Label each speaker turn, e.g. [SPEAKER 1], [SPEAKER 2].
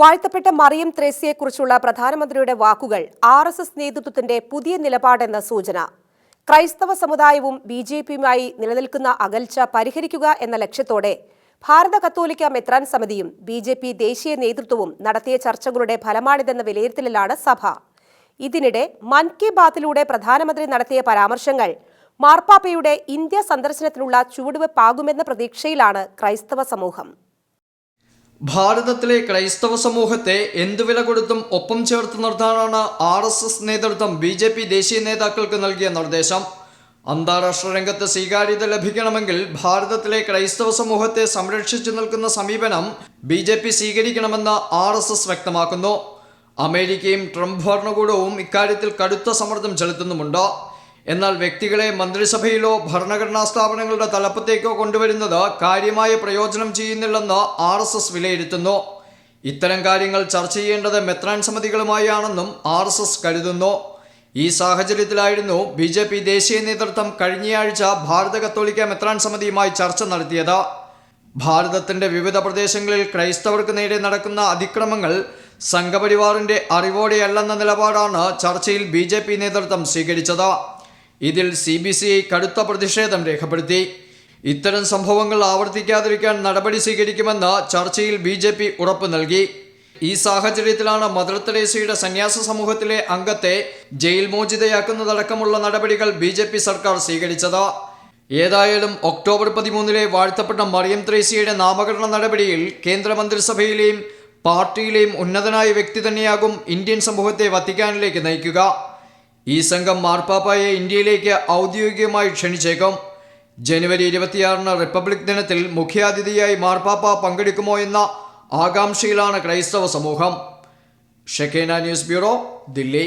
[SPEAKER 1] വാഴ്ത്തപ്പെട്ട മറിയം ത്രേസ്യയെക്കുറിച്ചുള്ള പ്രധാനമന്ത്രിയുടെ വാക്കുകൾ ആർ എസ് എസ് നേതൃത്വത്തിന്റെ പുതിയ നിലപാടെന്ന സൂചന. ക്രൈസ്തവ സമുദായവും ബി ജെ പിയുമായി നിലനിൽക്കുന്ന അകൽച്ച പരിഹരിക്കുക എന്ന ലക്ഷ്യത്തോടെ ഭാരത കത്തോലിക്ക മെത്രാൻ സമിതിയും ബി ജെ പി ദേശീയ നേതൃത്വവും നടത്തിയ ചർച്ചകളുടെ ഫലമാണിതെന്ന വിലയിരുത്തലിലാണ് സഭ. ഇതിനിടെ മൻ കി ബാത്തിലൂടെ പ്രധാനമന്ത്രി നടത്തിയ പരാമർശങ്ങൾ മാർപ്പാപ്പയുടെ ഇന്ത്യ സന്ദർശനത്തിനുള്ള ചുവടുവെപ്പാകുമെന്ന പ്രതീക്ഷയിലാണ് ക്രൈസ്തവ സമൂഹം.
[SPEAKER 2] ഭാരതത്തിലെ ക്രൈസ്തവ സമൂഹത്തെ എന്തു വില കൊടുത്തും ഒപ്പം ചേർത്ത് നിർത്താനാണ് ആർ എസ് എസ് നേതൃത്വം ബി ജെ പി ദേശീയ നേതാക്കൾക്ക് നൽകിയ നിർദ്ദേശം. അന്താരാഷ്ട്ര രംഗത്ത് സ്വീകാര്യത ലഭിക്കണമെങ്കിൽ ഭാരതത്തിലെ ക്രൈസ്തവ സമൂഹത്തെ സംരക്ഷിച്ചു നിൽക്കുന്ന സമീപനം ബി ജെ പി സ്വീകരിക്കണമെന്ന് ആർ എസ് എസ് വ്യക്തമാക്കുന്നു. അമേരിക്കയും ട്രംപ് ഭരണകൂടവും ഇക്കാര്യത്തിൽ കടുത്ത സമ്മർദ്ദം ചെലുത്തുന്നുമുണ്ട്. എന്നാൽ വ്യക്തികളെ മന്ത്രിസഭയിലോ ഭരണഘടനാ സ്ഥാപനങ്ങളുടെ തലപ്പത്തേക്കോ കൊണ്ടുവരുന്നത് കാര്യമായ പ്രയോജനം ചെയ്യുന്നില്ലെന്ന് ആർ എസ് എസ് വിലയിരുത്തുന്നു. ഇത്തരം കാര്യങ്ങൾ ചർച്ച ചെയ്യേണ്ടത് മെത്രാൻ സമിതികളുമായാണെന്നും ആർ എസ് എസ് കരുതുന്നു. ഈ സാഹചര്യത്തിലായിരുന്നു ബി ജെ പി ദേശീയ നേതൃത്വം കഴിഞ്ഞയാഴ്ച ഭാരത കത്തോലിക്ക മെത്രാൻ സമിതിയുമായി ചർച്ച നടത്തിയത്. ഭാരതത്തിന്റെ വിവിധ പ്രദേശങ്ങളിൽ ക്രൈസ്തവർക്ക് നേരെ നടക്കുന്ന അതിക്രമങ്ങൾ സംഘപരിവാറിന്റെ അറിവോടെയല്ലെന്ന നിലപാടാണ് ചർച്ചയിൽ ബി നേതൃത്വം സ്വീകരിച്ചത്. ഇതിൽ സി ബി സി കടുത്ത പ്രതിഷേധം രേഖപ്പെടുത്തി. ഇത്തരം സംഭവങ്ങൾ ആവർത്തിക്കാതിരിക്കാൻ നടപടി സ്വീകരിക്കുമെന്ന് ചർച്ചയിൽ ബി ജെ പി ഉറപ്പ് നൽകി. ഈ സാഹചര്യത്തിലാണ് മദർ തെരേസയുടെ സന്യാസ സമൂഹത്തിലെ അംഗത്തെ ജയിൽ മോചിതയാക്കുന്നതടക്കമുള്ള നടപടികൾ ബി ജെ പി സർക്കാർ സ്വീകരിച്ചത്. ഏതായാലും ഒക്ടോബർ പതിമൂന്നിലെ വാഴ്ത്തപ്പെട്ട മറിയം ത്രേസ്യയുടെ നാമകരണ നടപടിയിൽ കേന്ദ്രമന്ത്രിസഭയിലെയും പാർട്ടിയിലെയും ഉന്നതനായ വ്യക്തി തന്നെയാകും ഇന്ത്യൻ സമൂഹത്തെ വത്തിക്കാനിലേക്ക് നയിക്കുക. ഈ സംഘം മാർപ്പാപ്പായെ ഇന്ത്യയിലേക്ക് ഔദ്യോഗികമായി ക്ഷണിച്ചേക്കും. ജനുവരി ഇരുപത്തിയാറിന് റിപ്പബ്ലിക് ദിനത്തിൽ മുഖ്യാതിഥിയായി മാർപ്പാപ്പ പങ്കെടുക്കുമോ എന്ന ആകാംക്ഷയിലാണ് ക്രൈസ്തവ സമൂഹം. Shekinah news bureau Delhi.